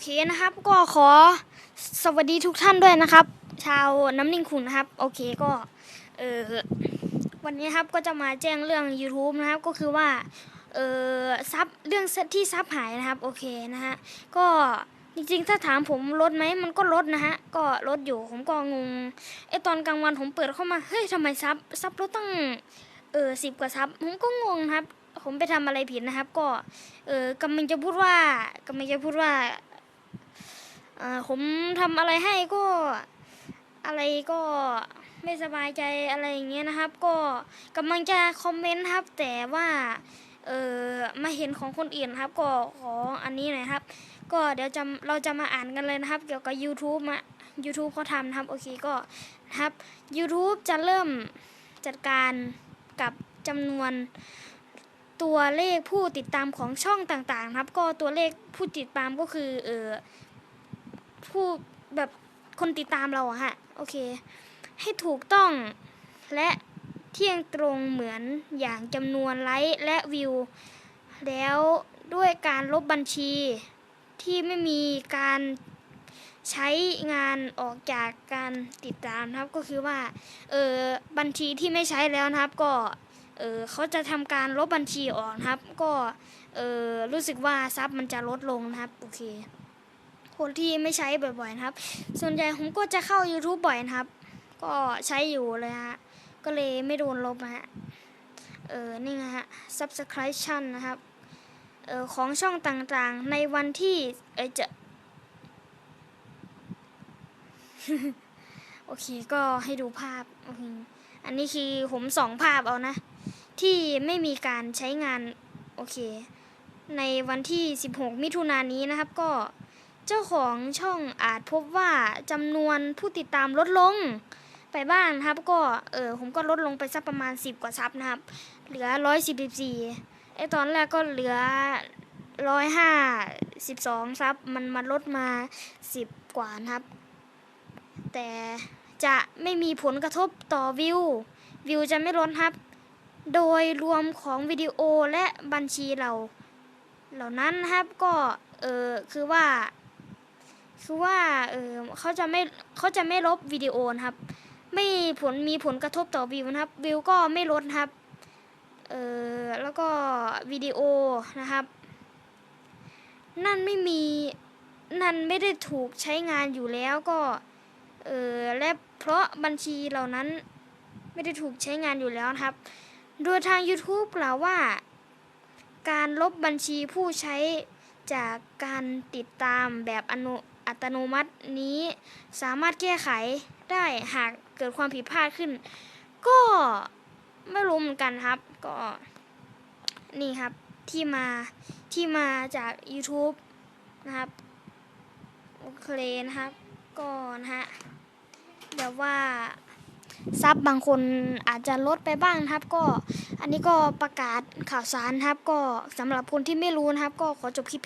เคนะครับ ก็ขอสวัสดีทุกท่านด้วยนะครับ ชาวน้ำนิ่งขุนนะครับ โอเคก็เออวันนี้ครับก็จะมาแจ้งเรื่อง YouTube นะครับ ก็คือว่าเออซับเรื่องที่ซับหายนะครับ โอเคนะฮะก็จริงๆ ถ้าถามผมลดไหมมันก็ลดนะฮะ ก็ลดอยู่ผมก็งงไอตอนกลางวันผมเปิดเข้ามาเฮ้ยทำไมซับซับลดตั้งเออสิบกว่าซับผมก็งงนะครับ ผมไปทำอะไรผิดนะครับ ก็เออกำลังจะพูดว่ากำลังจะพูดว่า ผมทำอะไรให้ก็อะไรก็ไม่สบายใจอะไรอย่างเงี้ยนะครับ ก็กำลังจะคอมเมนต์ครับ แต่ว่าเออมาเห็นของคนอื่นครับ ก็ขออันนี้หน่อยครับ ก็เดี๋ยวจะเราจะมาอ่านกันเลยนะครับ เกี่ยวกับ YouTube มา YouTube เขาทำนะครับ โอเคก็นะครับ YouTube จะเริ่มจัดการกับจำนวนตัวเลขผู้ติดตามของช่องต่างๆ ครับ ก็ตัวเลขผู้ติดตามก็คือเออ ผู้แบบคนติดตามเราอะฮะ โอเค ให้ถูกต้องและเที่ยงตรงเหมือนอย่างจำนวนไลค์และวิว แล้วด้วยการลบบัญชีที่ไม่มีการใช้งานออกจากการติดตามครับก็คือว่าเออบัญชีที่ไม่ใช้แล้วนะครับ ก็เออเขาจะทำการลบบัญชีออกครับ ก็เออรู้สึกว่าซับมันจะลดลงนะครับโอเค คนที่ไม่ใช้บ่อยๆนะครับ ส่วนใหญ่ผมก็จะเข้า YouTube บ่อยนะครับ ก็ใช้อยู่เลยฮะ ก็เลยไม่โดนลบนะฮะ เออ นี่ไงฮะ subscription นะครับ เออของช่องต่างๆ ในวันที่ เออจะโอเคก็ให้ดูภาพโอเคอันนี้คือผมสองภาพเอานะ ที่ไม่มีการใช้งาน โอเค ในวันที่ 16 มิถุนายนนี้นะครับก็ เจ้าของช่องอาจพบว่าจำนวนผู้ติดตามลดลงไปบ้างนะครับ ก็เออผมก็ลดลงไปสักประมาณ 10 กว่าซับนะครับ เหลือ114ไอตอนแรกก็เหลือ 152ซับมันมาลดมา 10 กว่านะครับ แต่จะไม่มีผลกระทบต่อวิว วิวจะไม่ลดครับ โดยรวมของวิดีโอและบัญชีเรา เหล่านั้นนะครับก็เออคือว่า คือว่าเออเขาจะไม่เขาจะไม่ลบวิดีโอนะครับ ไม่ผลมีผลกระทบต่อวิวนะครับ วิวก็ไม่ลดครับเออแล้วก็วิดีโอนะครับ นั่นไม่มีนั่นไม่ได้ถูกใช้งานอยู่แล้วก็เออและเพราะบัญชีเหล่านั้นไม่ได้ถูกใช้งานอยู่แล้วครับ โดยทาง YouTube กล่าวว่า การลบบัญชีผู้ใช้จากการติดตามแบบอนุ อัตโนมัตินี้สามารถแก้ไขได้หากเกิดความผิดพลาดขึ้น ก็ไม่รู้เหมือนกันครับ ก็นี่ครับที่มาที่มาจาก YouTube นะครับ โอเคนะครับ ก็นะฮะแบบว่าซับบางคนอาจจะลดไปบ้างนะครับ ก็อันนี้ก็ประกาศข่าวสารครับ ก็สำหรับคนที่ไม่รู้นะครับ ก็ขอจบคลิป